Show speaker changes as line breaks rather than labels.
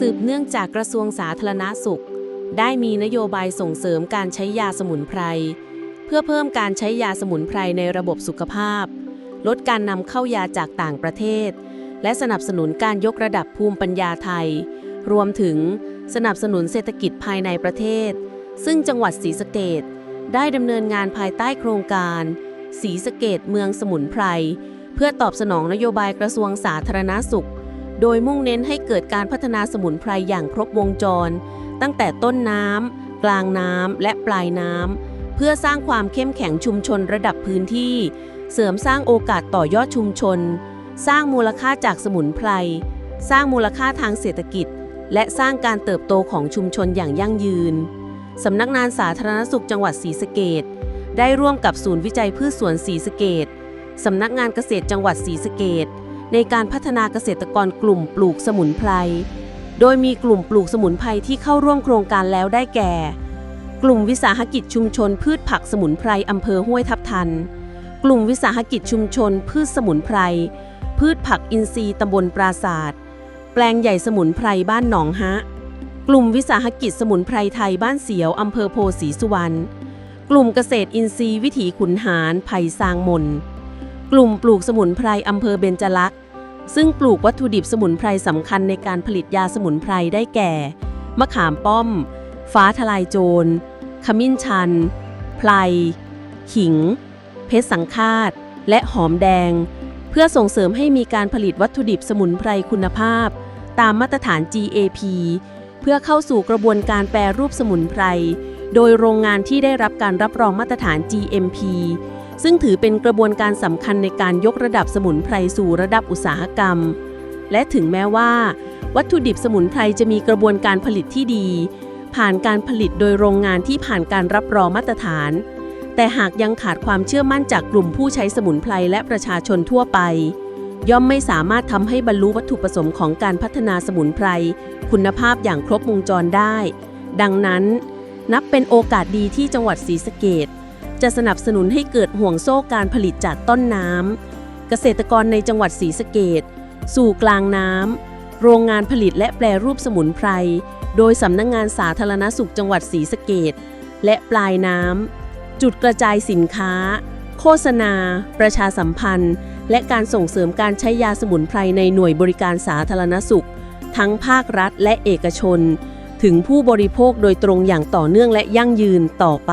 สืบเนื่องจากกระทรวงสาธารณสุข ได้มีนโยบายส่งเสริมการใช้ยาสมุนไพร เพื่อเพิ่มการใช้ยาสมุนไพรในระบบสุขภาพ ลดการนำเข้ายาจากต่างประเทศ และสนับสนุนการยกระดับภูมิปัญญาไทย รวมถึงสนับสนุนเศรษฐกิจภายในประเทศ ซึ่งจังหวัดศรีสะเกดได้ดำเนินงานภายใต้โครงการศรีสะเกดเมืองสมุนไพร เพื่อตอบสนองนโยบายกระทรวงสาธารณสุข โดยมุ่งเน้นให้เกิดการพัฒนาสมุนไพรอย่างครบวงจร ตั้งแต่ต้นน้ำกลางน้ำและปลายน้ำเพื่อสร้างความเข้มแข็งชุมชนระดับพื้นที่ เสริมสร้างโอกาสต่อยอดชุมชน สร้างมูลค่าจากสมุนไพร สร้างมูลค่าทางเศรษฐกิจ และสร้างการเติบโตของชุมชนอย่างยั่งยืนสำนักงานสาธารณสุขจังหวัดศรีสะเกดได้ร่วมกับศูนย์วิจัยพืชสวนศรีสะเกดสำนักงานเกษตรจังหวัดศรีสะเกด ในการพัฒนาเกษตรกรกลุ่มปลูกสมุนไพร โดยมีกลุ่มปลูกสมุนไพรที่เข้าร่วมโครงการแล้วได้แก่ กลุ่มวิสาหกิจชุมชน พืชผักสมุนไพรอำเภอห้วยทับทัน กลุ่มวิสาหกิจชุมชน พืชสมุนไพร พืชผักอินทรีย์ตำบลปราศาสตร์แปลงใหญ่สมุนไพรบ้านหนองฮะ กลุ่มวิสาหกิจสมุนไพรไทยบ้านเสียวอำเภอโพสีสุวรรณ กลุ่มเกษตรอินทรีย์วิถีขุนหารไผ่ซางมน กลุ่มปลูกสมุนไพรอำเภอเบญจลักษ์ซึ่งปลูกวัตถุดิบสมุนไพรสำคัญในการผลิตยาสมุนไพรได้แก่ มะขามป้อม ฟ้าทลายโจร ขมิ้นชัน ไพรขิง เพชรสังคาต และหอมแดง เพื่อส่งเสริมให้มีการผลิตวัตถุดิบสมุนไพรคุณภาพ ตามมาตรฐาน GAP เพื่อเข้าสู่กระบวนการแปรรูปสมุนไพร โดยโรงงานที่ได้รับการรับรองมาตรฐาน GMP ซึ่งถือเป็นกระบวนการสำคัญในการยกระดับสมุนไพรสู่ระดับอุตสาหกรรม และถึงแม้ว่า วัตถุดิบสมุนไพรจะมีกระบวนการผลิตที่ดี ผ่านการผลิตโดยโรงงานที่ผ่านการรับรองมาตรฐาน แต่หากยังขาดความเชื่อมั่นจากกลุ่มผู้ใช้สมุนไพรและประชาชนทั่วไป ย่อมไม่สามารถทำให้บรรลุวัตถุประสงค์ของการพัฒนาสมุนไพรคุณภาพอย่างครบวงจรได้ ดังนั้น นับเป็นโอกาสดีที่จังหวัดศรีสะเกด จะสนับสนุนให้เกิดห่วงโซ่การผลิตจากต้นน้ำเกษตรกรในจังหวัดศรีสะเกดสู่กลางน้ำโรงงานผลิตและแปรรูปสมุนไพร โดยสำนักงงานสาธารณสุขจังหวัดศรีสะเกดและปลายน้ำจุดกระจายสินค้า โฆษณา ประชาสัมพันธ์ และการส่งเสริมการใช้ยาสมุนไพรในหน่วยบริการสาธารณสุข ทั้งภาครัฐและเอกชน ถึงผู้บริโภคโดยตรงอย่างต่อเนื่องและยั่งยืนต่อไป